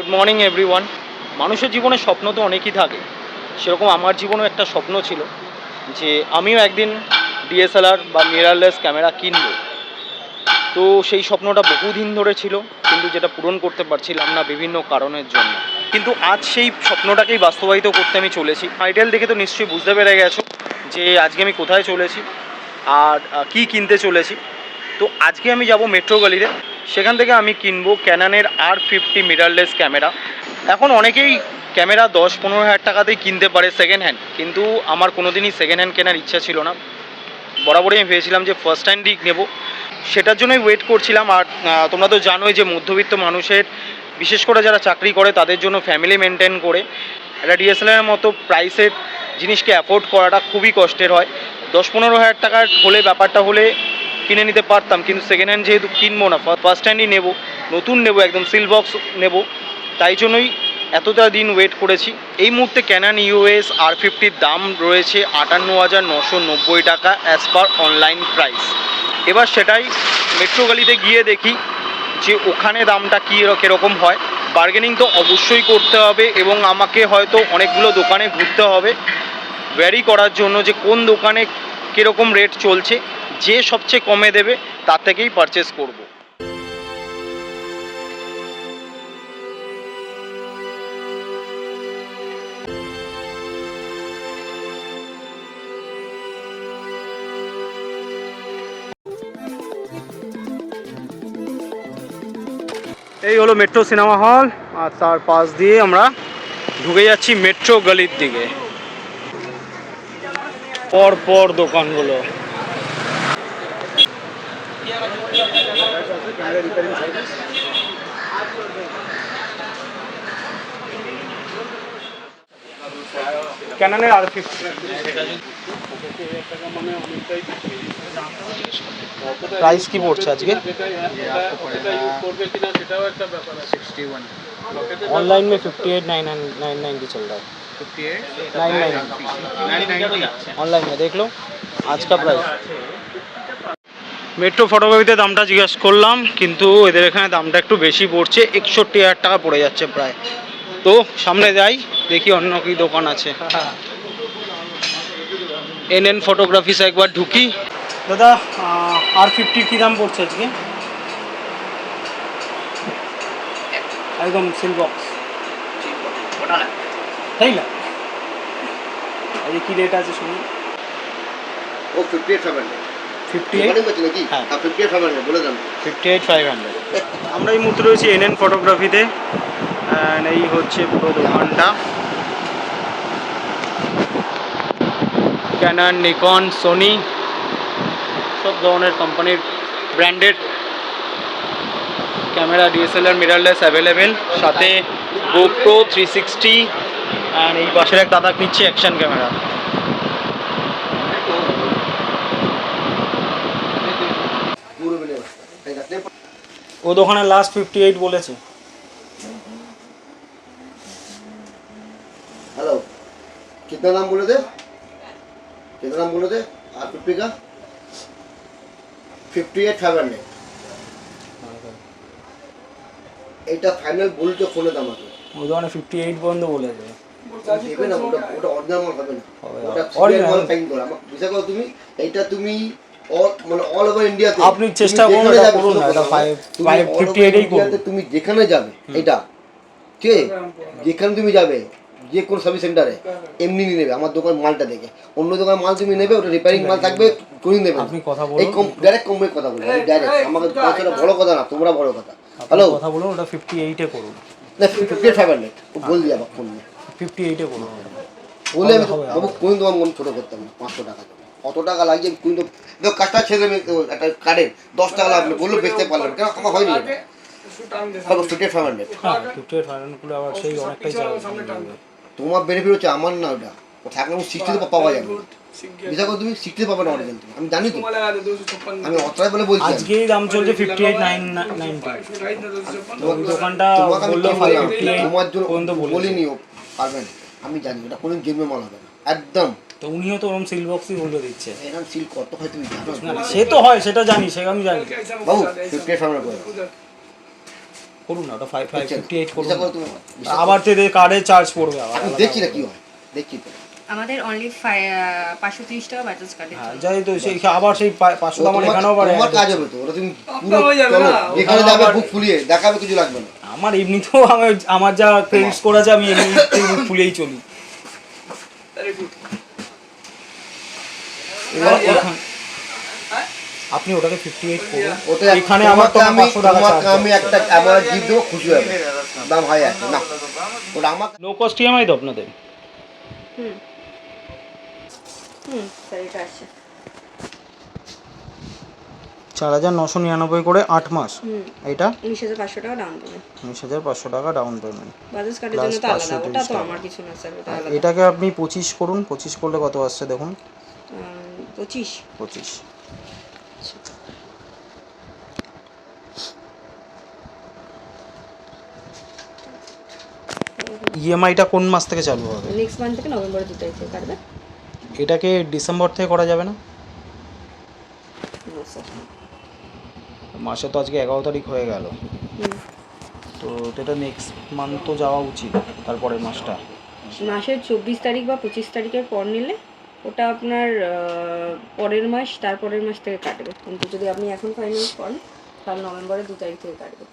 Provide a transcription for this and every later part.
Good morning everyone মানুষের জীবনে স্বপ্ন তো অনেকই থাকে। সেরকম আমার জীবনেও একটা স্বপ্ন ছিল যে আমিও একদিন ডিএসএলআর বা মিরারলেস ক্যামেরা কিনব। তো সেই স্বপ্নটা বহুদিন ধরে ছিল, কিন্তু যেটা পূরণ করতে পারছিলাম না বিভিন্ন কারণের জন্য। কিন্তু আজ সেই স্বপ্নটাকেই বাস্তবায়িত করতে আমি চলেছি। টাইটেল দেখে তো নিশ্চয়ই বুঝতে পেরে গেছো যে আজকে আমি কোথায় চলেছি আর কি কিনতে চলেছি। তো আজকে আমি যাব মেট্রো গলিতে সেখান থেকে আমি কিনবো ক্যানানের আর ফিফটি মিরারলেস ক্যামেরা এখন অনেকেই ক্যামেরা দশ পনেরো হাজার টাকাতেই কিনতে পারে সেকেন্ড হ্যান্ড কিন্তু আমার কোনো দিনই সেকেন্ড হ্যান্ড কেনার ইচ্ছা ছিল না। বরাবরই আমি ভেবেছিলাম যে ফার্স্ট হ্যান্ডই নেব। সেটার জন্যই ওয়েট করছিলাম আর তোমরা তো জানোই যে মধ্যবিত্ত মানুষের, বিশেষ করে যারা চাকরি করে, তাদের জন্য ফ্যামিলি মেনটেন করে, একটা ডিএসএলআরের মতো প্রাইসের জিনিসকে অ্যাফোর্ড করাটা খুবই কষ্টের হয়। দশ পনেরো হাজার টাকার হলে, ব্যাপারটা হলে কিনে নিতে পারতাম, কিন্তু সেকেন্ড হ্যান্ড যেহেতু কিনবো না ফার্স্ট হ্যান্ডই নেব, নতুন নেব, একদম সিল বক্স নেব, তাই জন্যই এতটা দিন ওয়েট করেছি। এই মুহূর্তে ক্যানান ইউএস আর ফিফটির দাম রয়েছে আটান্ন হাজার নশো নব্বই টাকা অ্যাজ পার অনলাইন প্রাইস এবার সেটাই মেট্রো গলিতে গিয়ে দেখি যে ওখানে দামটা কী কীরকম হয়। বার্গেনিং তো অবশ্যই করতে হবে এবং আমাকে হয়তো অনেকগুলো দোকানে ঘুরতে হবে। ভ্যারি করার জন্য যে কোন দোকানে কীরকম রেট চলছে। যে সবচেয়ে কমে দেবে তার থেকেই পারচেস করব। এই হলো মেট্রো সিনেমা হল আর তার পাশ দিয়ে আমরা ঢুকে যাচ্ছি মেট্রো গলির দিকে পর পর দোকানগুলো ক্যানানের আর ফিফটি প্রাইস কি পড়ছে আজকে ऑनलाइन में fifty eight nine nine ninety चल रहा है नाइन नाइन ऑनलाइन में देख लो आज का प्राइस মেট্রো ফটোগ্রাফিতে দামটা জিজ্ঞাসা করলাম কিন্তু এদের এখানে দামটা একটু বেশি পড়ছে একষট্টি হাজার টাকা পড়ে যাচ্ছে প্রায় তো সামনে যাই দেখি অন্য কি দোকান আছে। এন এন ফটোগ্রাফিসে একবার ঢুকি। দাদা আর ফিফটির কী দাম পড়ছে আজকে? একদম সিল বক্স তাই না? আজকে কী রেট আছে শুনুন। ও fifty eight five hundred fifty recording করছে নাকি? হ্যাঁ। হ্যাঁ ফিফটি এইট বলে দেন। ফিফটি এইট ফাইভ হান্ড্রেড আমরা এই মুহূর্তে রয়েছি এন এন ফটোগ্রাফিতে এই হচ্ছে পুরো দোকানটা। ক্যানন নিকন সোনি সব ধরনের কোম্পানির branded camera DSLR mirrorless available সাথে গোপ্রো থ্রি সিক্সটি অ্যান্ড এই পাশের এক দাদা নিচ্ছে অ্যাকশন ক্যামেরা ও দোকানে লাস্ট ফিফটি এইট বলেছে। कितना नाम बोले थे कितना नाम बोले थे आर फिफ्टी का फिफ्टी एट फाइव हंड्रेड এইটা ফাইনাল বলতে ফোনে দাম আছে ও দোকানে ফিফটি এইট পর্যন্ত বলেছে দেবে না ওটা ওটা অরিজিনাল মাল হবে না হবে না। ওটা Original? অরিজিনাল সাইন করো আমার বিশ্বাস করো তুমি এইটা তুমি অল মানে অল ওভার ইন্ডিয়াতে আপনি চেষ্টা করুন এটা করুন না, এটা five- five fifty eight এই করুন। তুমি যেখানে যাবে এটা ঠিক আছে যেখানে তুমি যাবে যে কোনো সার্ভিস সেন্টারে এমনি নিয়ে নেবে আমার দোকান মালটা দেখে। অন্য দোকান মাল তুমি নেবে ওটা রিপেয়ারিং মাল থাকবে তুমি নেবে। আপনি কথা এই কম ডাইরেক্ট কোম্পানির কথা বলব ডাইরেক্ট আমাকে কথাটা বড় কথা না তোমরা বড় কথা। হ্যালো কথা বলুন ওটা ফিফটি এইটে করুন। না ফিফটি ফাইভ হান্ড্রেড বল দিয়ে আমার ফোন ফিফটি এইটে করুন। বলে আমি হবে, বাবু কোন তোমার মন ছোটো করতাম না পাঁচশো টাকা। কত টাকা লাগছে কোন তো দেখো কাজটা ছেড়ে তো একটা কার্ডের দশ টাকা লাগবে বলল বেচতে পারলাম কেন আমার হয়নি ফিফটি ফাইভ হান্ড্রেড হ্যাঁ ফিফটি এইট ফাইনালগুলো আবার সেই অনেকটাই যাবে তোমার বেনিফিট হচ্ছে আমার না ওটা। আমি সিক্সটিতে পাওয়া যাবে। করো তুমি সিক্সটিতে পাবে না অরিজিনাল তুমি? আমি জানি তো। আমি অতটাই বলে বলছি। আমি। আজকেই দাম চলছে ফিফটি এইট নাইন দোকানটা তোমার জন্য বলিনি ও পারবেন আমি জানি ওটা কোনো গেমে মাল হবে না। একদম। তো উনিও তো ওরকম সিল বক্সই বলে দিচ্ছে। এরকম সিল কত হয় তুমি জানো? সে তো হয় সেটা জানি সে আমি জানি। বাবু ফিফটি ফাইভ করে করুন না ওটা ফাইভ ফাইভ। ফিফটি এইট করুন আমার। আবার তো এদের কার্ডে চার্জ পড়বে আবার দেখছি না কি হয় দেখছি তো আমাদের অনলি পাঁচশো তিরিশ টাকা বাজাজ হ্যাঁ যাই তো সেই আবার সেই পাঁচশো এখানেও বাড়ে। কাজ হবে তো ওটা তুমি পুরো চলো যাবে বুক ফুলিয়ে দেখাবে কিছু লাগবে না। আমার এমনিতেও আমার আমার যা ক্রেডিট স্কোর আছে আমি ফুলেই চলি। এবার এখান- আপনি ওটাকে ফিফটি এইট করুন। ওটা এখানে আমার তো পাঁচশো টাকা চার্জ আমি একটা ক্যামেরা জিপ দেবো খুশি হবে দাম হয় আছে না। ওটা আমার নো কস্ট ইএমআই তো আপনাদের? হুম। হুম এটা আছে। চার হাজার নশো নিরানব্বই করে আট মাস। এটা উনিশ হাজার পাঁচশো টাকা ডাউন পেমেন্ট উনিশ হাজার পাঁচশো টাকা ডাউন পেমেন্ট বাজাজ কার্ডের জন্য তো আলাদা ওটা তো আমার কিছু না স্যার ওটা আলাদা। এটাকে আপনি পঁচিশ করুন পঁচিশ করলে কত আসছে দেখুন? উম, পঁচিশ। পঁচিশ ইএমআইটা কোন মাস থেকে চালু হবে? নেক্সট মান্থ থেকে নভেম্বরের দু তারিখে কাটবে। এটাকে ডিসেম্বর থেকে করা যাবে না. মাসে তো আজকে এগারো তারিখ হয়ে গেল। তো এটা নেক্সট মান্থ তো যাওয়া উচিত তারপরের মাসটা। মাসের চব্বিশ তারিখ বা পঁচিশ তারিখের পর নিলে ওটা আপনার পরের মাস তারপরের মাস থেকে কাটবে। কিন্তু যদি আপনি এখন ফাইন্যান্স করেন তাহলে নভেম্বরের দু তারিখ থেকে কাটবে।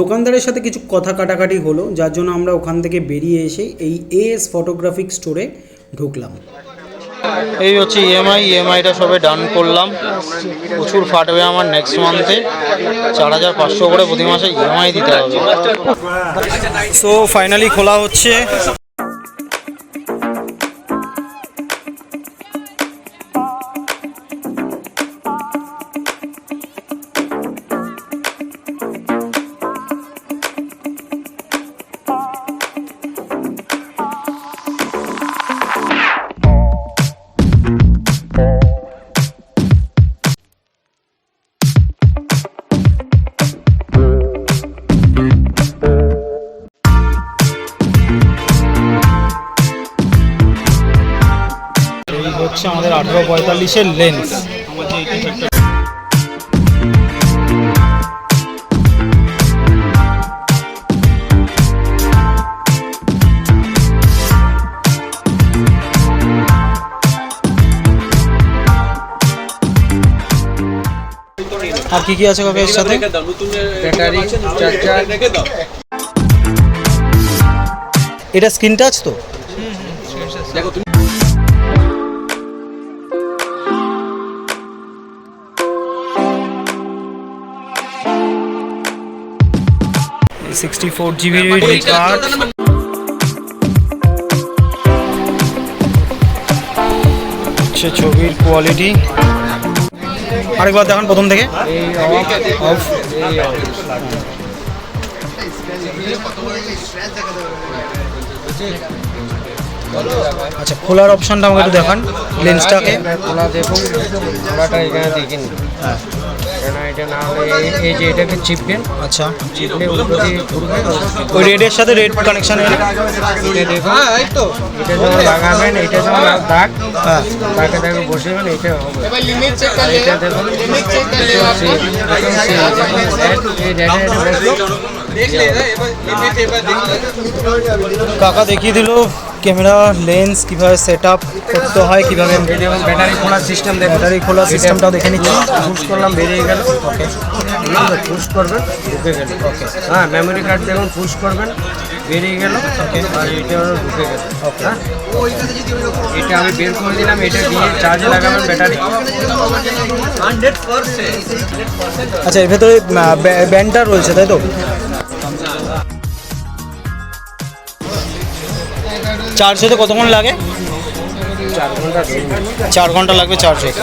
দোকানদারের সাথে কিছু কথা কাটাকাটি হলো যার জন্য আমরা ওখান থেকে বেরিয়ে এসে এই এএস ফটোগ্রাফিক স্টোরে ঢুকলাম। এই হচ্ছে ইএমআই ইএমআইটা সবে ডান করলাম। প্রচুর ফাটবে আমার নেক্সট মান্থে চার হাজার পাঁচশো করে প্রতি মাসে ইএমআই দিতে হবে। সো ফাইনালি খোলা হচ্ছে। হচ্ছে আমাদের আঠেরো পঁয়তাল্লিশের লেন্স আর কি কি আছে কাকা এর সাথে? ব্যাটারি চার্জার এটা স্ক্রিন টাচ তো? সিক্সটি ফোর জিবি কার্ড হচ্ছে ছবির কোয়ালিটি আরেকবার দেখান প্রথম থেকে। আচ্ছা খোলার অপশনটা আমাকে একটু দেখান লেন্সটাকে খোলা দেখুন খোলাটা এখানে দেখে নিন হ্যাঁ। এটা না হলে এই- যে এটাকে আচ্ছা চিপলে উল্টো দিয়ে ঘুরবে ওই রেডের সাথে রেড কানেকশন এটা দেখুন এটা যখন লাগাবেন এটা যখন দাগ হ্যাঁ তাকে তাকে বসেবেন এটা হবে এটা দেখুন কাকা দেখিয়ে দিল ক্যামেরা লেন্স কীভাবে সেট আপ করতে হয় কীভাবে ব্যাটারি খোলার সিস্টেম ব্যাটারি খোলা সিস্টেমটাও দেখে নিচ্ছি। পুশ করলাম বেরিয়ে গেল। ওকে পুশ করবেন ঢুকে গেল। ওকে হ্যাঁ মেমোরি কার্ড দেখুন পুশ করবেন বেরিয়ে গেল। ওকে আর এটা হলো ঢুকে গেল। ওকে হ্যাঁ? এটা আমি বের করে দিলাম এটা দিয়ে চার্জে লাগাবেন ব্যাটারি আচ্ছা এর ভেতরে ব্যান্ডটা রয়েছে তাই তো? চার্জ হতে কতক্ষণ লাগে? চার ঘণ্টা লাগবে চার্জ হতে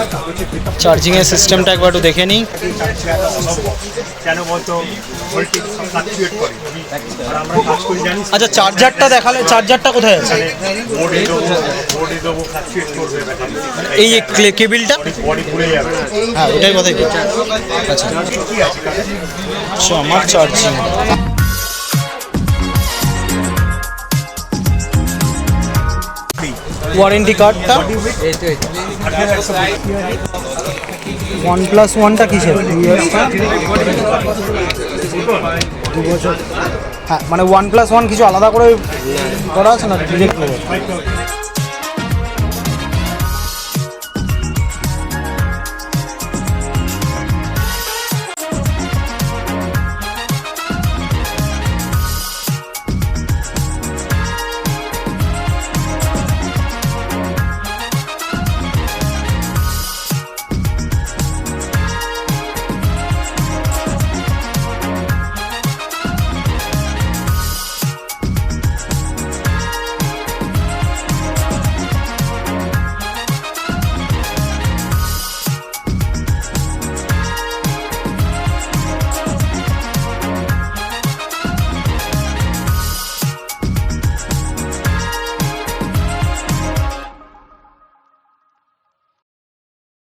চার্জিংয়ের সিস্টেমটা একবার একটু দেখে নিই। আচ্ছা চার্জারটা দেখালে চার্জারটা কোথায় আছে? এই কেবিলটা হ্যাঁ ওটাই কথাই আচ্ছা আমার চার্জিং ওয়ারেন্টি কার্ডটা ওয়ান প্লাস ওয়ানটা কিসের? দু বছর হ্যাঁ মানে ওয়ান প্লাস ওয়ান কিছু আলাদা করে করা আছে না